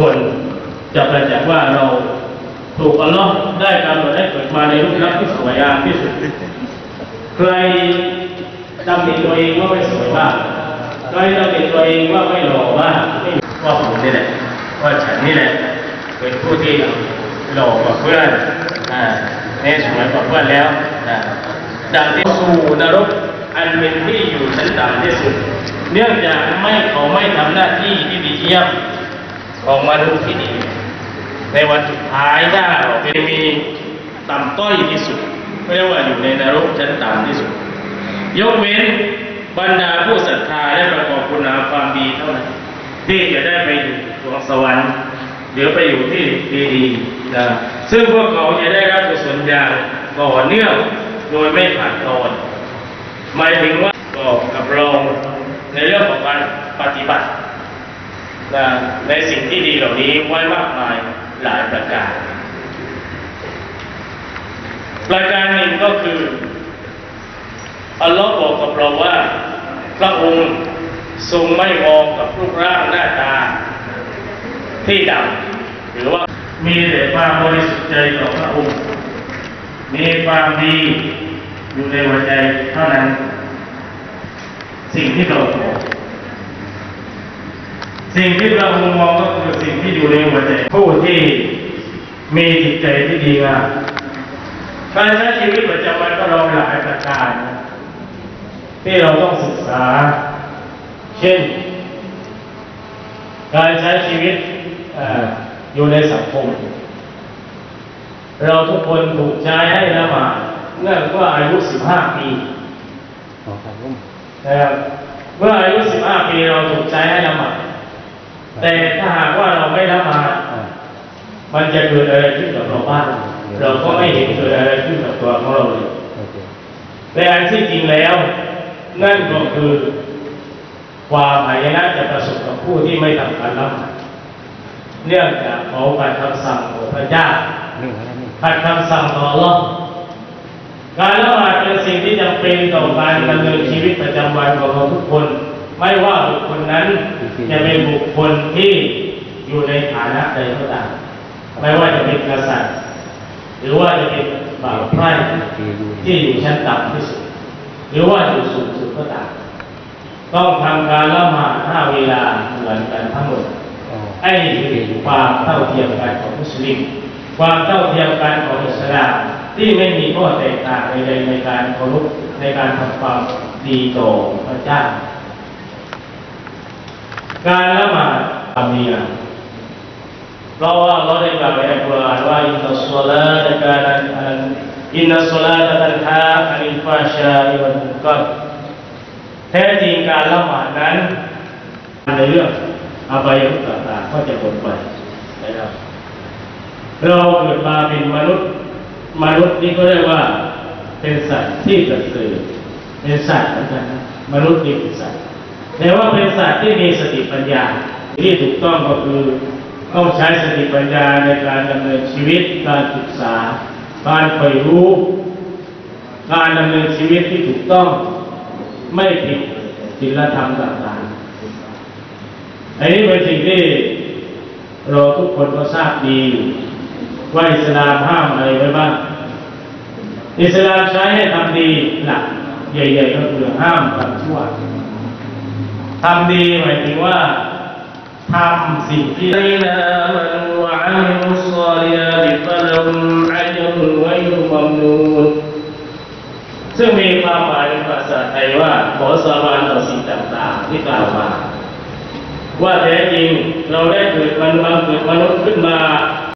คนจะประจักษ์ว่าเราถูกอัลลอฮ์ได้กำหนดให้เกิดมาในรูปลักษณ์ที่สวยงามที่สุด ใครตำหนิตัวเองว่าไม่สวยบ้างใครตำหนิตัวเองว่าไม่หล่อบ้างว่าผมนี่แหละว่าฉันนี่แหละเป็นผู้ที่หล่อกว่าเพื่อนอ่าเนี่ยสวยกว่าเพื่อนแล้วอ่าดังที่สู่นรกอันเป็นที่อยู่ชั้นต่ำที่สุด เนื่องจากไม่เขาไม่ทำหน้าที่ที่ดีเยี่ยม ของมนุษย์ที่ดีในวันสุดท้ายถ้าเราจะมีต่ำต้อยที่สุดเรียกว่าอยู่ในนรกชั้นต่ำที่สุด ยกเว้นบรรดาผู้ศรัทธาและประกอบคุณงามความดีเท่านั้นที่จะได้ไปอยู่สวงสวรรค์หรือไปอยู่ที่ดีๆนะซึ่งพวกเขาจะได้รับกุศลอย่างต่อเนื่องโดยไม่ขาดตอนหมายถึงว่าก็กับเราในเรื่องของการปฏิบัติ นะในสิ่งที่ดีเหล่านี้ไว้มากมายหลายประการ ประการหนึ่งก็คือ อัลลอฮ์บอกกับเราว่า พระองค์ทรงไม่มองกับรูปร่างหน้าตา ที่ดำหรือว่ามีแต่ความบริสุทธิ์ใจต่อพระองค์ มีความดีอยู่ในหัวใจเท่านั้น สิ่งที่เราบอก สิ่งที่เรามองก็คือสิ่งที่อยู่ในหัวใจผู้ที่มีจิตใจที่ดีงามการใช้ชีวิตประจำวันก็เราหลายประการนะที่เราต้องศึกษา เช่น การใช้ชีวิตเอ่ออยู่ในสังคม เราทุกคนถูกใช้ให้ละหมาดเมื่อเมื่ออายุ 15 ปีอ๋อครับผมนะครับเมื่ออายุ 15 ปีเราถูกใช้ให้ละหมาด แต่ถ้าหากว่าเราไม่ละหมาดอ่ามันจะเกิดอะไรขึ้นกับเราบ้างเราก็ไม่เห็นเกิดอะไรขึ้นกับตัวของเราเลยโอเคแต่อันที่จริงแล้ว นั่นก็คือความหายนะจะประสบกับผู้ที่ไม่ทำการละหมาดเนื่องจากเขาขัดคำสั่งของพระเจ้านี่ครับนี่ขัดคำสั่งต่ออัลลอฮ์การละหมาดเป็นสิ่งที่จำเป็นต่อการดำเนินชีวิตประจำวันของเราทุกคน ไม่ว่าบุคคลนั้นจะเป็นบุคคลที่อยู่ในฐานะใดก็ตามไม่ว่าจะเป็นกษัตริย์ หรือว่าจะเป็นบ่าวไพร่ดีดูที่อยู่ชั้นต่ำที่สุด หรือว่าอยู่สูงสุดก็ตามต้องทำการละหมาดห้าเวลาเหมือนกันทั้งหมดอ๋อไอ้นี่คือความเท่าเทียมกันของมุสลิม ความเท่าเทียมกันของอิสลามที่ไม่มีข้อแตกต่างใดๆในการเคารพในการทำความดีต่อพระเจ้า การละหมาดความดีงามเพราะว่าเราได้กล่าวในอัลกุรอานว่าอินนัสศอลาตะกานันอันอินนัสศอลาตะตันฮาอันิลฟาชาอิวัลมุกัรแท้จริงการละหมาดนั้นในเรื่องอบายมุขต่างๆก็จะหมดไปนะครับเราเกิดมาเป็นมนุษย์มนุษย์นี่ก็เรียกว่าเป็นสัตว์ที่ประเสริฐเป็นสัตว์เหมือนกันนะมนุษย์นี่เป็นสัตว์ แต่ว่าเป็นสัตว์ที่มีสติปัญญา ที่ถูกต้องก็คือต้องใช้สติปัญญาในการดำเนินชีวิต การศึกษา การใฝ่รู้ การดำเนินชีวิตที่ถูกต้องไม่ผิดศีลธรรมต่างๆอันนี้เป็นสิ่งที่เราทุกคนก็ทราบดีว่าอิสลามห้ามอะไรไว้บ้าง อิสลามใช้ให้ทำดีหลักใหญ่ๆก็คือห้ามทำชั่ว ทำดีหมายถึงว่าทำสิ่งที่ได้นะมันวะอามุสลิยาติฟะลัมอัจรุไวรุมัมนูนซึ่งมีความหมายเป็นภาษาไทยว่า ขอสาบานต่อสิ่งต่างๆที่กล่าวมา ว่าแท้จริงเราได้เกิดมันบังเกิดมนุษย์ขึ้นมา